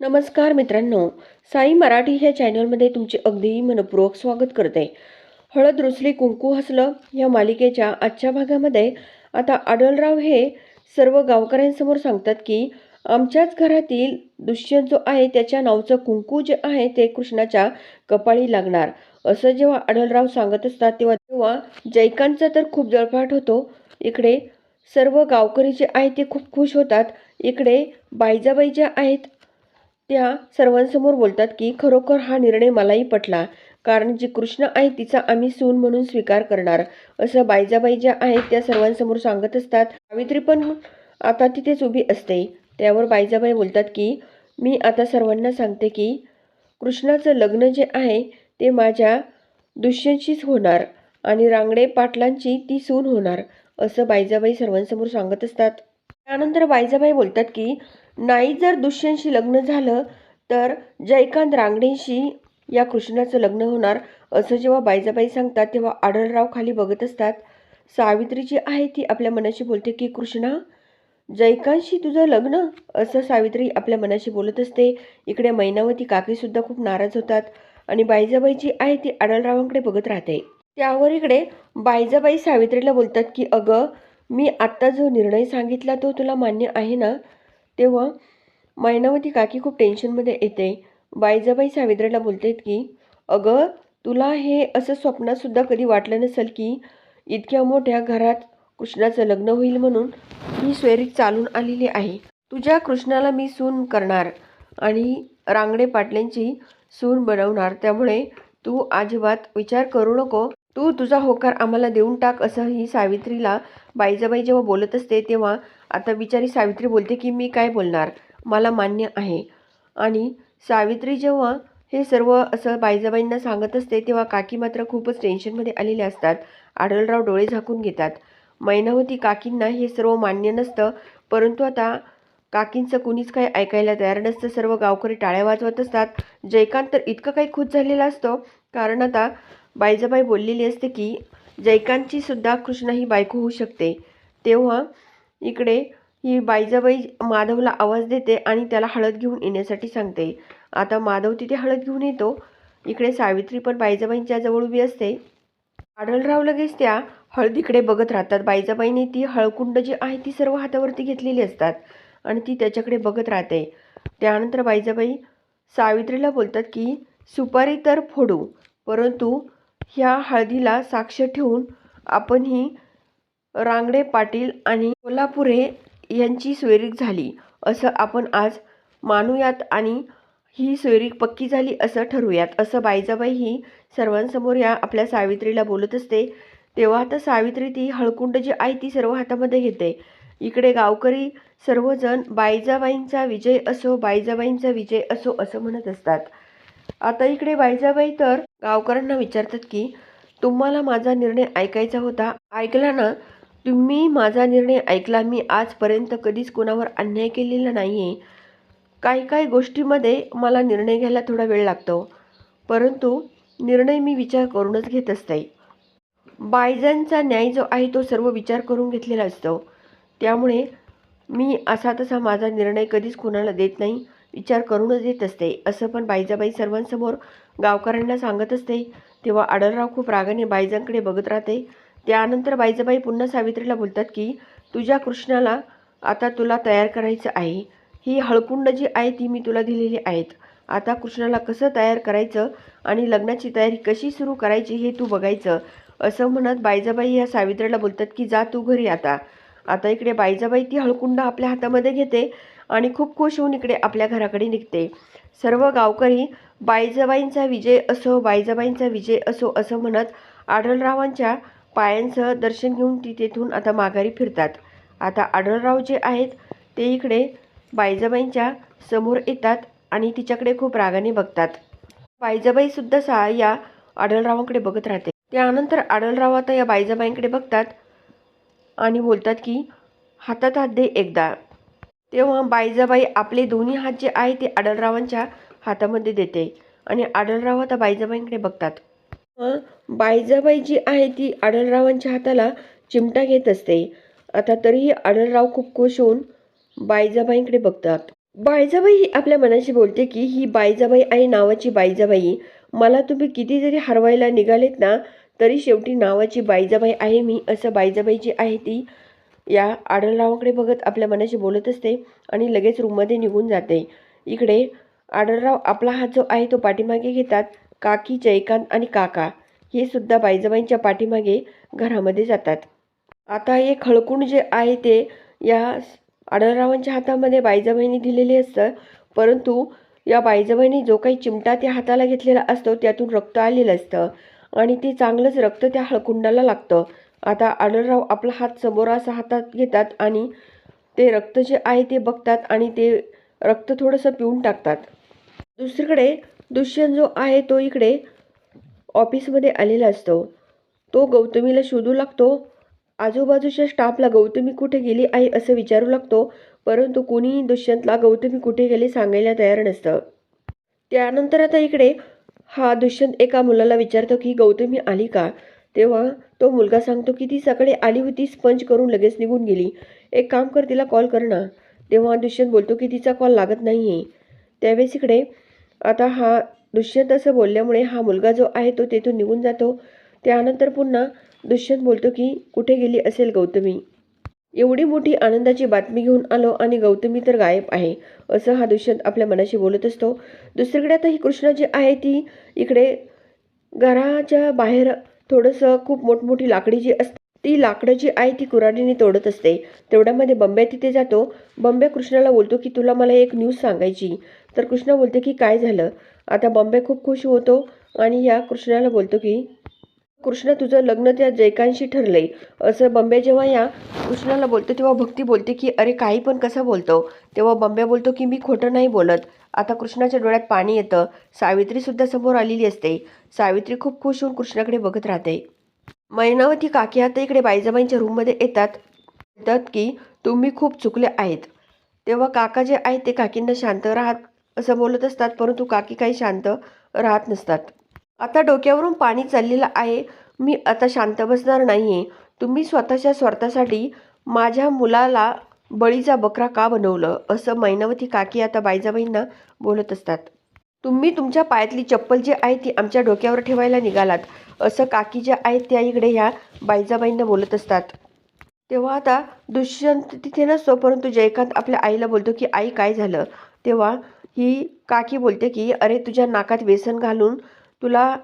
नमस्कार मित्रांनो साई मराठी ह्या चॅनलमध्ये तुमचे अगदी मनपूर्वक स्वागत करते. हळद रुसली कुंकू हसलं या मालिकेच्या आजच्या भागामध्ये आता आढळराव हे सर्व गावकऱ्यांसमोर सांगतात की आमच्याच घरातील दुष्यंत जो आहे त्याच्या नावचं कुंकू जे आहे ते कृष्णाच्या कपाळी लागणार. असं जेव्हा आढळराव सांगत असतात तेव्हा तेव्हा जैकांचा तर खूप जळपाट होतो. इकडे सर्व गावकरी जे आहेत ते खूप खुश होतात. इकडे बायजाबाई ज्या आहेत त्या सर्वांसमोर बोलतात की खरोखर हा निर्णय मलाही पटला. कारण जी कृष्ण आहे तिचा आम्ही सून म्हणून स्वीकार करणार. असं बायजाबाई ज्या आहेत त्या सर्वांसमोर सांगत असतात. सावित्री पण आता तिथेच उभी असते. त्यावर बायजाबाई बोलतात की मी आता सर्वांना सांगते की कृष्णाचं लग्न जे आहे ते माझ्या दुष्यंशीच होणार आणि रांगडे पाटलांची ती सून होणार. असं बायजाबाई सर्वांसमोर सांगत असतात. त्यानंतर बायजाबाई बोलतात की नाही जर दुष्यंशी लग्न झालं तर जयकांत रांगडेंशी या कृष्णाचं लग्न होणार असं जेव्हा बायजाबाई सांगतात तेव्हा आढळराव खाली बघत असतात. सावित्री जी आहे ती आपल्या मनाशी बोलते की कृष्णा जयकांतशी तुझं लग्न? असं सावित्री आपल्या मनाशी बोलत असते. इकडे मैनावती काकीसुद्धा खूप नाराज होतात आणि बायजाबाई जी आहे ती आढळरावांकडे बघत राहते. त्यावर इकडे बायजाबाई सावित्रीला बोलतात की अगं मी आत्ता जो निर्णय सांगितला तो तुला मान्य आहे ना? तेव्हा मैनावती काकी खूप टेन्शनमध्ये येते. बायजाबाई सावित्रीला बोलतात की अगं तुला हे असं स्वप्नातसुद्धा कधी वाटलं नसेल की इतक्या मोठ्या घरात कृष्णाचं लग्न होईल म्हणून ही सोयरीक चालून आलेली आहे. तुझ्या कृष्णाला मी सून करणार आणि रांगडे पाटल्यांची सून बनवणार. त्यामुळे तू अजिबात विचार करू नको. तू तुझा होकार आम्हाला देऊन टाक असं ही सावित्रीला बाईजाबाई जेव्हा बोलत असते तेव्हा आता बिचारी सावित्री बोलते की मी काय बोलणार? मला मान्य आहे. आणि सावित्री जेव्हा हे सर्व असं बाईजाबाईंना सांगत असते तेव्हा काकी मात्र खूपच टेन्शनमध्ये आलेले असतात. आढळराव डोळे झाकून घेतात. मैनावती काकींना हे सर्व मान्य नसतं परंतु आता काकींचं कुणीच काही ऐकायला तयार नसतं. सर्व गावकरी टाळ्या वाजवत असतात. जयकांत तर इतकं काही खुश झालेला असतो. कारण आता बाईजाबाई बोललेली असते की जयकांतची सुद्धा कृष्णा ही बायको होऊ शकते. तेव्हा इकडे ही बाईजाबाई माधवला आवाज देते आणि त्याला हळद घेऊन येण्यासाठी सांगते. आता माधव तिथे हळद घेऊन येतो. इकडे सावित्री पण बाईजाबाईंच्या जवळ उभी असते. आढळराव लगेच त्या हळदीकडे बघत राहतात. बाईजाबाईने ती हळकुंड जी आहे ती सर्व हातावरती घेतलेली असतात आणि ती त्याच्याकडे बघत राहते. त्यानंतर बाईजाबाई सावित्रीला बोलतात की सुपारी तर फोडू परंतु ह्या हळदीला साक्ष ठेवून आपण ही रांगडे पाटील आणि कोल्हापुरे यांची सोयरीक झाली असं आपण आज मानूयात आणि ही सोयरीक पक्की झाली असं ठरवूयात. असं बाईजाबाई ही सर्वांसमोर या आपल्या सावित्रीला बोलत असते. तेव्हा आता सावित्री ती हळकुंड जी आहे ती सर्व हातामध्ये घेते. इकडे गावकरी सर्वजण बाईजाबाईंचा विजय असो बाईजाबाईंचा विजय असो असं म्हणत असतात. आता इकडे बाईजाबाई तर गावकऱ्यांना विचारतात की तुम्हाला माझा निर्णय ऐकायचा होता? ऐकला ना? तुम्ही माझा निर्णय ऐकला मी आजपर्यंत कधीच कोणावर अन्याय केलेला नाही आहे काही काही गोष्टीमध्ये मला निर्णय घ्यायला थोडा वेळ लागतो. परंतु निर्णय मी विचार करूनच घेत असते. बायजांचा न्याय जो आहे तो सर्व विचार करून घेतलेला असतो. त्यामुळे मी असा तसा माझा निर्णय कधीच कोणाला देत नाही विचार करूनच देत असते असं पण बायजाबाई सर्वांसमोर गावकऱ्यांना सांगत असते. तेव्हा आडरराव खूप रागाने बायजांकडे बघत राहते. त्यानंतर बाईजाबाई पुन्हा सावित्रीला बोलतात की तुझ्या कृष्णाला आता तुला तयार करायचं आहे. ही हळकुंड जी आहे ती मी तुला दिलेली आहेत. आता कृष्णाला कसं तयार करायचं आणि लग्नाची तयारी कशी सुरू करायची हे तू बघायचं. असं म्हणत बायजाबाई ह्या सावित्रीला बोलतात की जा तू घरी आता. आता इकडे बायजाबाई ती हळकुंड आपल्या हातामध्ये घेते आणि खूप खुश होऊन इकडे आपल्या घराकडे निघते. सर्व गावकरी बायजाबाईंचा विजय असो बायजाबाईंचा विजय असो असं म्हणत आढळरावांच्या पायांसह दर्शन घेऊन ती तेथून आता माघारी फिरतात. आता आढळराव जे आहेत ते इकडे बायजाबाईंच्या समोर येतात आणि तिच्याकडे खूप रागाने बघतात. बायजाबाईसुद्धा सा या आढळरावांकडे बघत राहते. त्यानंतर आढळराव आता या बायजाबाईंकडे बघतात आणि बोलतात की हातात हात दे एकदा. तेव्हा बायजाबाई आपले दोन्ही हात जे आहे ते आढळरावांच्या हातामध्ये देते आणि आढळराव आता बायजाबाईंकडे बघतात. बायजाबाई जी आहे ती आढळरावांच्या हाताला चिमटा घेत असते. आता तरीही आढळराव खूप खुश होऊन बायजाबाईंकडे बघतात. बायजाबाई ही आपल्या मनाशी बोलते की ही बायजाबाई आहे नावाची बायजाबाई मला तुम्ही किती जरी हरवायला निघालेत ना तरी शेवटी नावाची बायजाबाई आहे मी असं बायजाबाई जी आहे ती या आढळरावाकडे बघत आपल्या मनाशी बोलत असते आणि लगेच रूममध्ये निघून जाते. इकडे आढळराव आपला हात जो आहे तो पाठीमागे घेतात. काकी जयकांत आणि काका हे सुद्धा बाईजबाईंच्या पाठीमागे घरामध्ये जातात. आता हे खळकुंड जे आहे ते या आढळरावांच्या हातामध्ये बायजाबाईंनी दिलेले असतं परंतु या बायजाबाईंनी जो काही चिमटा त्या हाताला घेतलेला असतो त्यातून रक्त आलेलं असतं आणि ते चांगलंच रक्त त्या हळकुंडाला लागतं. आता आढळराव आपला हात समोर असा हातात घेतात आणि ते रक्त जे आहे ते बघतात आणि ते रक्त थोडंसं पिऊन टाकतात. दुसरीकडे दुष्यंत जो आहे तो इकडे ऑफिसमध्ये आलेला असतो. तो गौतमीला शोधू लागतो. आजूबाजूच्या स्टाफला गौतमी कुठे गेली आहे असं विचारू लागतो. परंतु कोणीही दुष्यंतला गौतमी कुठे गेली सांगायला तयार नसतं. त्यानंतर आता इकडे हा दुष्यंत एका मुलाला विचारतो की गौतमी आली का? तेव्हा तो मुलगा सांगतो की ती सकाळी आली होती स्पंज करून लगेच निघून गेली. एक काम कर तिला कॉल कर ना. तेव्हा दुष्यंत बोलतो की तिचा कॉल लागत नाही आहे त्यावेळेस इकडे आता हा दुष्यंत असं बोलल्यामुळे हा मुलगा जो आहे तो तेथून निघून जातो. त्यानंतर पुन्हा दुष्यंत बोलतो की कुठे गेली असेल गौतमी? एवढी मोठी आनंदाची बातमी घेऊन आलो आणि गौतमी तर गायब आहे असं हा दुष्यंत आपल्या मनाशी बोलत असतो. दुसरीकडे आता ही कृष्णा जी आहे ती इकडे घराच्या बाहेर थोडंसं खूप मोठमोठी लाकडी जी असते ती लाकडं जी आहे ती कुऱ्हाडीने तोडत असते. तेवढ्यामध्ये बंब्या तिथे जातो. बंब्या कृष्णाला बोलतो की तुला मला एक न्यूज सांगायची. तर कृष्ण बोलते की काय झालं? आता बॉम्बे खूप खुश होतो आणि या कृष्णाला बोलतो की कृष्ण तुझं लग्न त्या जयकांशी ठरलंय. असं बॉम्बे जेव्हा या कृष्णाला बोलतो तेव्हा भक्ती बोलते की अरे काही पण कसं बोलतो? तेव्हा बॉम्बे बोलतो की मी खोटं नाही बोलत. आता कृष्णाच्या डोळ्यात पाणी येतं. सावित्रीसुद्धा समोर आलेली असते. सावित्री खूप खुश होऊन कृष्णाकडे बघत राहते. मैनावती काकी आता इकडे बाईजाबाईंच्या रूममध्ये येतात. म्हणतात की तुम्ही खूप चुकले आहेत. तेव्हा काका जे आहेत ते काकींना शांत राहत असं बोलत असतात परंतु काकी काही शांत राहत नसतात. आता डोक्यावरून पाणी चाललेलं आहे. मी आता शांत बसणार नाही आहे तुम्ही स्वतःच्या स्वार्थासाठी माझ्या मुलाला बळीचा बकरा का बनवलं? असं मैनावती काकी आता बायजाबाईंना बोलत असतात. तुम्ही तुमच्या पायातली चप्पल जी आहे ती आमच्या डोक्यावर ठेवायला निघालात. असं काकी ज्या आहेत त्या इकडे ह्या बायजाबाईंना बोलत असतात. तेव्हा आता दुष्यंत तिथे नसतो परंतु जयकांत आपल्या आईला बोलतो की आई काय झालं? तेव्हा ही काकी बोलते की अरे तुझ्या नाकात व्यसन घालून तुला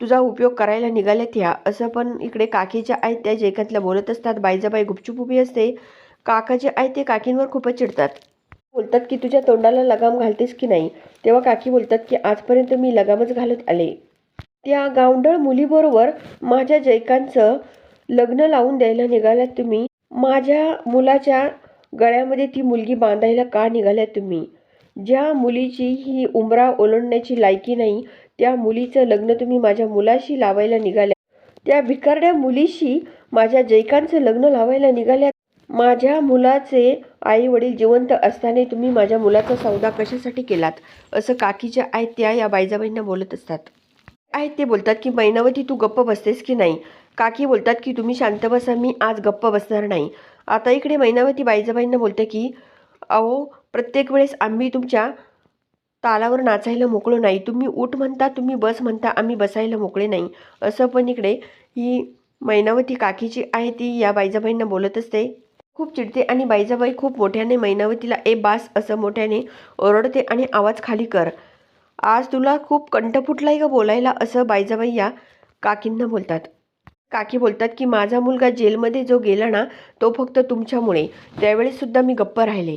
तुझा उपयोग करायला निघाल्यात ह्या. असं पण इकडे काकीच्या आहेत त्या जयकांतला बोलत असतात. बाईजाबाई गुपचूप उभी असते. काका जे आहेत ते काकींवर खूपच चिडतात. बोलतात की तुझ्या तोंडाला लगाम घालतेस की नाही? तेव्हा काकी बोलतात की आजपर्यंत मी लगामच घालत आले. त्या गावंढळ मुलीबरोबर माझ्या जयकांतचं लग्न लावून द्यायला निघाल्यात तुम्ही. माझ्या मुलाच्या गळ्यामध्ये ती मुलगी बांधायला का निघाल्यात तुम्ही? ज्या मुलीची ही उमरा ओलांडण्याची लायकी नाही त्या मुलीचं लग्न तुम्ही माझ्या मुलाशी लावायला निघाल्या. त्या भिकारड्या मुलीशी माझ्या जैकांचं लग्न लावायला निघाल्या. माझ्या मुलाचे आई वडील जिवंत असताना तुम्ही माझ्या मुलाचा सौदा कशासाठी केलात? असं काकीच्या आहेत त्या या बायजाबाईंना बोलत असतात. आहेत ते बोलतात की मैनावती तू गप्प बसतेस की नाही काकी बोलतात की तुम्ही शांत बसा मी आज गप्प बसणार नाही. आता इकडे मैनावती बायजाबाईंना बोलते की अहो प्रत्येक वेळेस आम्ही तुमच्या तालावर नाचायला मोकळो नाही. तुम्ही उठ म्हणता तुम्ही बस म्हणता आम्ही बसायला मोकळे नाही. असं पण इकडे ही मैनावती काकीची आहे ती या बायजाबाईंना बोलत असते. खूप चिडते आणि बायजाबाई खूप मोठ्याने मैनावतीला ए बास असं मोठ्याने ओरडते आणि आवाज खाली कर. आज तुला खूप कंठ फुटलाय का बोलायला? असं बायजाबाई या काकींना बोलतात. काकी बोलतात की माझा मुलगा जेलमध्ये जो गेला ना तो फक्त तुमच्यामुळे. त्यावेळेससुद्धा मी गप्प राहिले.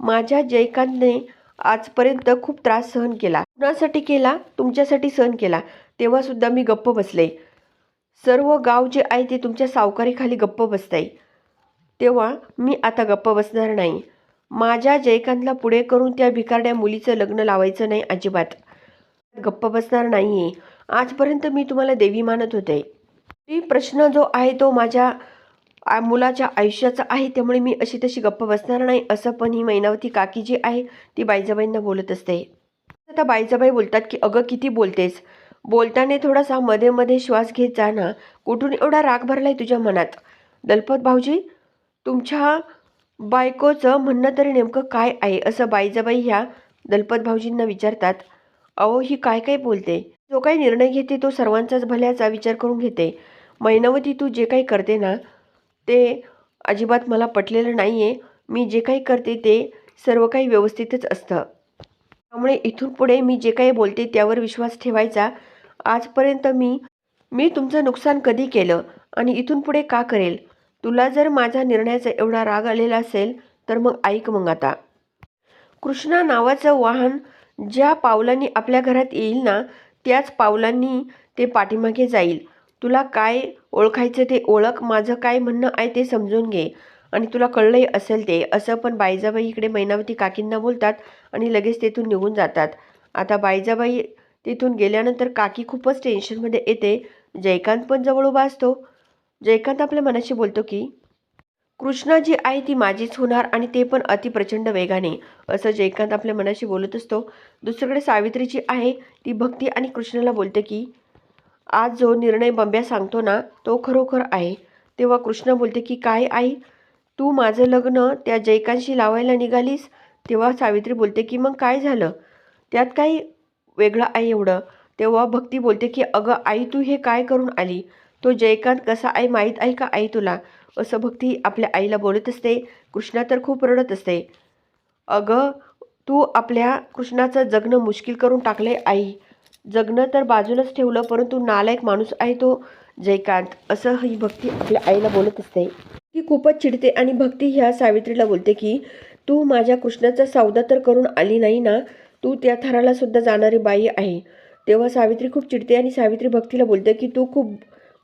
माझ्या जयकांतने आजपर्यंत खूप त्रास सहन केला. कुणासाठी केला? तुमच्यासाठी सहन केला. तेव्हासुद्धा मी गप्प बसले. सर्व गाव जे आहे ते तुमच्या सावकारीखाली गप्प बसताय. तेव्हा मी आता गप्प बसणार नाही. माझ्या जयकांतला पुढे करून त्या भिकारड्या मुलीचं लग्न लावायचं नाही अजिबात. गप्प बसणार नाही आहे आजपर्यंत मी तुम्हाला देवी मानत होते. ती प्रश्न जो आहे तो माझ्या मुलाच्या आयुष्याचा आहे त्यामुळे मी अशी तशी गप्प बसणार नाही असं पण ही मैनावती काकी जी आहे ती बायजाबाईंना बोलत असते. आता बायजाबाई बोलतात की अगं किती बोलतेस? बोलताना थोडासा मध्ये मध्ये श्वास घेत जा ना. कुठून एवढा राग भरलाय तुझ्या मनात? दलपत भाऊजी तुमच्या बायकोचं म्हणणं तरी नेमकं काय आहे? असं बाईजाबाई ह्या दलपत भाऊजींना विचारतात. अहो ही काय काय बोलते? जो काही निर्णय घेते तो सर्वांचाच भल्याचा विचार करून घेते. मैनावती तू जे काही करते ना ते अजिबात मला पटलेलं नाही आहे मी जे काही करते ते सर्व काही व्यवस्थितच असतं. त्यामुळे इथून पुढे मी जे काही बोलते त्यावर विश्वास ठेवायचा. आजपर्यंत मी मी तुमचं नुकसान कधी केलं आणि इथून पुढे का करेल? तुला जर माझ्या निर्णयाचा एवढा राग आलेला असेल तर मग ऐक मग आता. कृष्णा नावाचं वाहन ज्या पावलांनी आपल्या घरात येईल ना त्याच पावलांनी ते पाठीमागे जाईल. तुला काय ओळखायचं ते ओळख माझं काय म्हणणं आहे ते समजून घे. आणि तुला कळलंही असेल ते असं पण बायजाबाई इकडे मैनावती काकींना बोलतात आणि लगेच तेथून निघून जातात. आता बायजाबाई तिथून गेल्यानंतर काकी खूपच टेन्शनमध्ये येते. जयकांत पण जवळ उभा असतो. जयकांत आपल्या मनाशी बोलतो की कृष्णा जी आहे ती माझीच होणार आणि ते पण अतिप्रचंड वेगाने असं जयकांत आपल्या मनाशी बोलत असतो. दुसरीकडे सावित्री जी आहे. ती भक्ती आणि कृष्णाला बोलते की आज जो निर्णय बंब्या सांगतो ना तो खरोखर आहे. तेव्हा कृष्ण बोलते की काय आई? तू माझं लग्न त्या जयकांशी लावायला निघालीस? तेव्हा सावित्री बोलते की मग काय झालं? त्यात काही वेगळं आहे एवढं. तेव्हा भक्ती बोलते की अगं आई तू हे काय करून आली? तो जयकांत कसा आहे माहीत आहे का आई तुला? असं भक्ती आपल्या आईला बोलत असते. कृष्णा तर खूप रडत असते. अगं तू आपल्या कृष्णाचं जगणं मुश्किल करून टाकले आई. जगणं तर बाजूलाच ठेवलं परंतु नालायक माणूस आहे तो जयकांत. असं ही भक्ती आपल्या आईला बोलत असते. ती खूपच चिडते आणि भक्ती ह्या सावित्रीला बोलते की तू माझ्या कृष्णाचा सौदा तर करून आली नाही ना? तू त्या थराला सुद्धा जाणारी बाई आहे. तेव्हा सावित्री खूप चिडते आणि सावित्री भक्तीला बोलते की तू खूप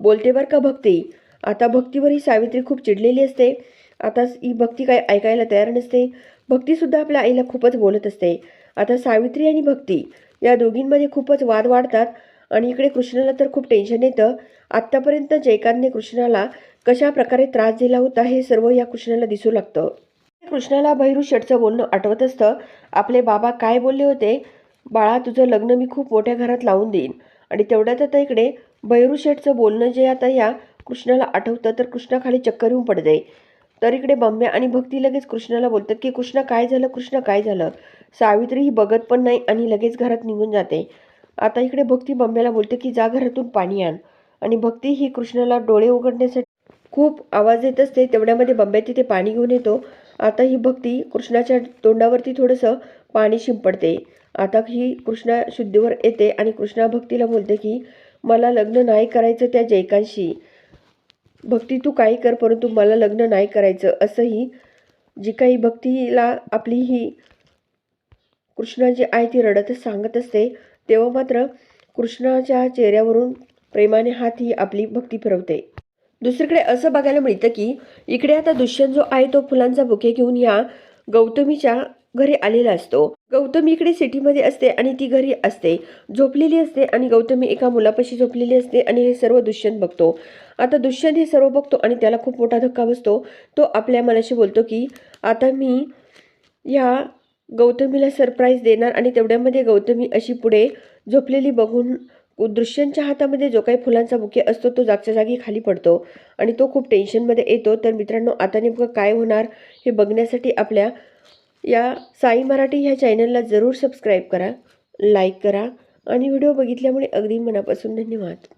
बोलते बरं का भक्ती? आता भक्तीवर ही सावित्री खूप चिडलेली असते. आता ही भक्ती काय ऐकायला तयार नसते. भक्तीसुद्धा आपल्या आईला खूपच बोलत असते. आता सावित्री आणि भक्ती या दोघींमध्ये खूपच वाद वाढतात आणि इकडे कृष्णाला तर खूप टेन्शन येतं. आत्तापर्यंत जयकांतने कृष्णाला कशा प्रकारे त्रास दिला होता हे सर्व या कृष्णाला दिसू लागतं. कृष्णाला भैरू शेटचं बोलणं आठवत असतं. आपले बाबा काय बोलले होते? बाळा तुझं लग्न मी खूप मोठ्या घरात लावून देईन. आणि तेवढ्यात आता इकडे भैरू शेठचं बोलणं जे आता या कृष्णाला आठवतं तर कृष्णाखाली चक्कर येऊन पडते. तर इकडे बम्या आणि भक्ती लगेच कृष्णाला बोलतात की कृष्णा काय झालं? कृष्णा काय झालं? सावित्री ही बघत पण नाही आणि लगेच घरात निघून जाते. आता इकडे भक्ती बम्याला बोलते की जा घरातून पाणी आण. आणि भक्ती ही कृष्णाला डोळे उघडण्यासाठी खूप आवाज येत असते. तेवढ्यामध्ये बंब्या तिथे पाणी घेऊन येतो. आता ही भक्ती कृष्णाच्या तोंडावरती थोडंसं पाणी शिंपडते. आता ही कृष्णा शुद्धीवर येते आणि कृष्णा भक्तीला बोलते की मला लग्न नाही करायचं त्या जयकांशी. भक्ती तू काही कर परंतु मला लग्न नाही करायचं असंही जी काही भक्तीला आपली ही कृष्णा जी आहे ती रडतच सांगत असते तेव्हा मात्र कृष्णाच्या चेहऱ्यावरून प्रेमाने हात ही आपली भक्ती फिरवते. दुसरीकडे असं बघायला मिळतं की इकडे आता दुष्यंत जो आहे तो फुलांचा बुके घेऊन या गौतमीच्या घरी आलेला असतो. गौतमी इकडे सिटीमध्ये असते आणि ती घरी असते. झोपलेली असते आणि गौतमी एका मुलापाशी झोपलेली असते आणि हे सर्व दुष्यंत बघतो. आता दुष्यंत हे सर्व बघतो आणि त्याला खूप मोठा धक्का बसतो. तो आपल्या मनाशी बोलतो की आता मी या गौतमीला सरप्राईज देणार आणि तेवढ्यामध्ये गौतमी अशी पुढे झोपलेली बघून दृश्यांच्या हातामध्ये जो काही फुलांचा बुके असतो तो जागच्या जागी खाली पडतो आणि तो खूप टेन्शनमध्ये येतो. तर मित्रांनो आता नेमकं काय होणार हे बघण्यासाठी आपल्या या साई मराठी ह्या चॅनलला जरूर सबस्क्राईब करा लाईक करा आणि व्हिडिओ बघितल्यामुळे अगदी मनापासून धन्यवाद.